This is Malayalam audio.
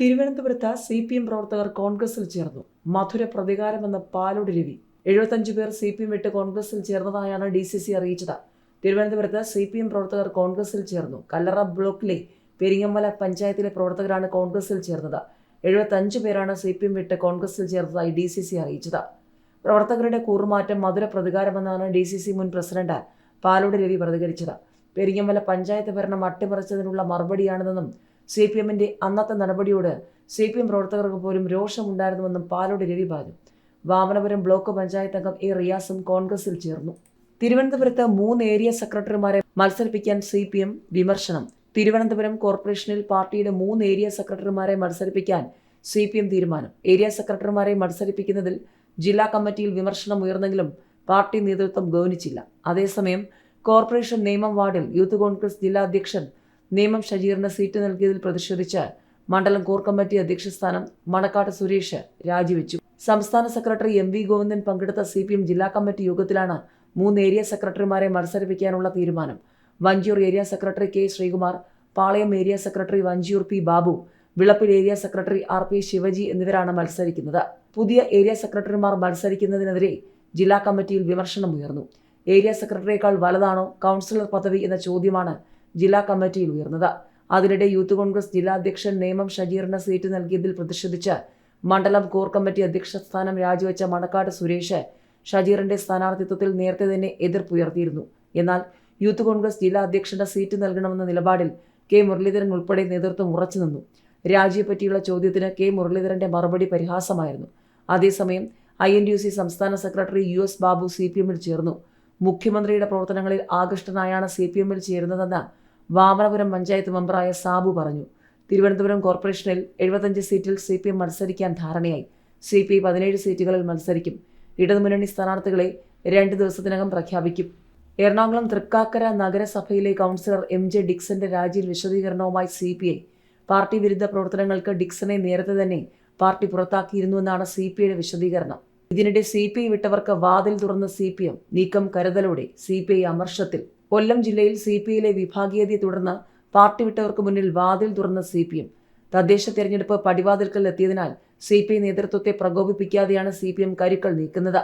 തിരുവനന്തപുരത്ത് സി പി എം പ്രവർത്തകർ കോൺഗ്രസിൽ ചേർന്നു. മധുര പ്രതികാരമെന്ന പാലോട് രവി. എഴുപത്തഞ്ച് പേർ സി പി എം വിട്ട് കോൺഗ്രസിൽ ചേർന്നതായാണ് ഡി സി സി അറിയിച്ചത്. തിരുവനന്തപുരത്ത് സി പി എം പ്രവർത്തകർ കോൺഗ്രസിൽ ചേർന്നു. കല്ലറ ബ്ലോക്കിലെ പെരിങ്ങമല പഞ്ചായത്തിലെ പ്രവർത്തകരാണ് കോൺഗ്രസിൽ ചേർന്നത്. എഴുപത്തഞ്ച് പേരാണ് സി പി എം വിട്ട് കോൺഗ്രസിൽ ചേർന്നതായി ഡി സി സി അറിയിച്ചത്. പ്രവർത്തകരുടെ കൂറുമാറ്റം മധുര പ്രതികാരമെന്നാണ് ഡി സി സി മുൻ പ്രസിഡന്റ് പാലോട് രവി പ്രതികരിച്ചത്. പെരിങ്ങമല പഞ്ചായത്ത് ഭരണം അട്ടിമറിച്ചതിനുള്ള മറുപടിയാണിതെന്നും സി പി എമ്മിന്റെ അന്നത്തെ നടപടിയോട് സി പി എം പ്രവർത്തകർക്ക് പോലും രോഷമുണ്ടായിരുന്നുവെന്നും പാലോട് രവി പറഞ്ഞു. വാമനപുരം ബ്ലോക്ക് പഞ്ചായത്ത് അംഗം എ റിയാസും കോൺഗ്രസിൽ ചേർന്നു. തിരുവനന്തപുരത്ത് മൂന്ന് ഏരിയ സെക്രട്ടറിമാരെ മത്സരിപ്പിക്കാൻ സി പി എം വിമർശനം. തിരുവനന്തപുരം കോർപ്പറേഷനിൽ പാർട്ടിയുടെ മൂന്ന് ഏരിയ സെക്രട്ടറിമാരെ മത്സരിപ്പിക്കാൻ സി പി എം തീരുമാനം. ഏരിയ സെക്രട്ടറിമാരെ മത്സരിപ്പിക്കുന്നതിൽ ജില്ലാ കമ്മിറ്റിയിൽ വിമർശനം ഉയർന്നെങ്കിലും പാർട്ടി നേതൃത്വം ഗൗനിച്ചില്ല. അതേസമയം കോർപ്പറേഷൻ നിയമം വാർഡിൽ യൂത്ത് കോൺഗ്രസ് ജില്ലാ അധ്യക്ഷൻ നേമം ഷജീറിന് സീറ്റ് നൽകിയതിൽ പ്രതിഷേധിച്ച് മണ്ഡലം കോർ കമ്മിറ്റി അധ്യക്ഷ സ്ഥാനം മണക്കാട്ട് സുരേഷ് രാജിവെച്ചു. സംസ്ഥാന സെക്രട്ടറി എം വി ഗോവിന്ദൻ പങ്കെടുത്ത സി പി എം ജില്ലാ കമ്മിറ്റി യോഗത്തിലാണ് മൂന്ന് ഏരിയ സെക്രട്ടറിമാരെ മത്സരിപ്പിക്കാനുള്ള തീരുമാനം. Vanchiyoor area secretary K Sreekumar Palayam area secretary Vanchiyoor P Babu Vilappil area secretary R P Sivaji എന്നിവരാണ് മത്സരിക്കുന്നത്. പുതിയ ഏരിയ സെക്രട്ടറിമാർ മത്സരിക്കുന്നതിനെതിരെ ജില്ലാ കമ്മിറ്റിയിൽ വിമർശനം ഉയർന്നു ഏരിയ സെക്രട്ടറിയേക്കാൾ വലുതാണോ കൗൺസിലർ പദവി എന്ന ചോദ്യമാണ് ജില്ലാ കമ്മിറ്റിയിൽ ഉയർന്നത്. അതിനിടെ യൂത്ത് കോൺഗ്രസ് ജില്ലാ അധ്യക്ഷൻ നേമം ഷജീറിന് സീറ്റ് നൽകിയതിൽ പ്രതിഷേധിച്ച് മണ്ഡലം കോർ കമ്മിറ്റി അധ്യക്ഷ സ്ഥാനം രാജിവെച്ച മണക്കാട് സുരേഷ് ഷജീറിന്റെ സ്ഥാനാർത്ഥിത്വത്തിൽ നേരത്തെ തന്നെ എതിർപ്പുയർത്തിയിരുന്നു. എന്നാൽ യൂത്ത് കോൺഗ്രസ് ജില്ലാ അധ്യക്ഷന്റെ സീറ്റ് നൽകണമെന്ന നിലപാടിൽ കെ മുരളീധരൻ ഉൾപ്പെടെ നേതൃത്വം ഉറച്ചുനിന്നു രാജിയെപ്പറ്റിയുള്ള ചോദ്യത്തിന് കെ മുരളീധരന്റെ മറുപടി പരിഹാസമായിരുന്നു. അതേസമയം ഐ എൻ യു സി സംസ്ഥാന secretary U S Babu C P എമ്മിൽ ചേർന്നു. മുഖ്യമന്ത്രിയുടെ പ്രവർത്തനങ്ങളിൽ ആകൃഷ്ടനായാണ് സി പി എമ്മിൽ ചേരുന്നതെന്ന് വാമനപുരം പഞ്ചായത്ത് മെമ്പറായ സാബു പറഞ്ഞു. തിരുവനന്തപുരം കോർപ്പറേഷനിൽ എഴുപത്തഞ്ച് സീറ്റിൽ സി പി എം മത്സരിക്കാൻ ധാരണയായി. സി പി പതിനേഴ് സീറ്റുകളിൽ മത്സരിക്കും. ഇടതുമുന്നണി സ്ഥാനാർത്ഥികളെ രണ്ട് ദിവസത്തിനകം പ്രഖ്യാപിക്കും. എറണാകുളം തൃക്കാക്കര നഗരസഭയിലെ കൗൺസിലർ എം ജെ ഡിക്സന്റെ രാജിയിൽ വിശദീകരണവുമായി സി പി ഐ പാർട്ടി വിരുദ്ധ പ്രവർത്തനങ്ങൾക്ക് ഡിക്സനെ നേരത്തെ തന്നെ പാർട്ടി പുറത്താക്കിയിരുന്നുവെന്നാണ് സി പി ഐയുടെ വിശദീകരണം. ഇതിനിടെ സി പി ഐ വിട്ടവർക്ക് വാതിൽ തുറന്ന സി പി എം നീക്കം കരുതലോടെ സി പി ഐ അമർഷത്തിൽ. കൊല്ലം ജില്ലയിൽ സി പി ഐയിലെ വിഭാഗീയതയെ തുടർന്ന് പാർട്ടി വിട്ടവർക്ക് മുന്നിൽ വാതിൽ തുറന്ന സി പി എം. തദ്ദേശ തെരഞ്ഞെടുപ്പ് പടിവാതിൽക്കൽ എത്തിയതിനാൽ സി പി ഐ നേതൃത്വത്തെ പ്രകോപിപ്പിക്കാതെയാണ് സി പി എം കരുക്കൾ നീക്കുന്നത്.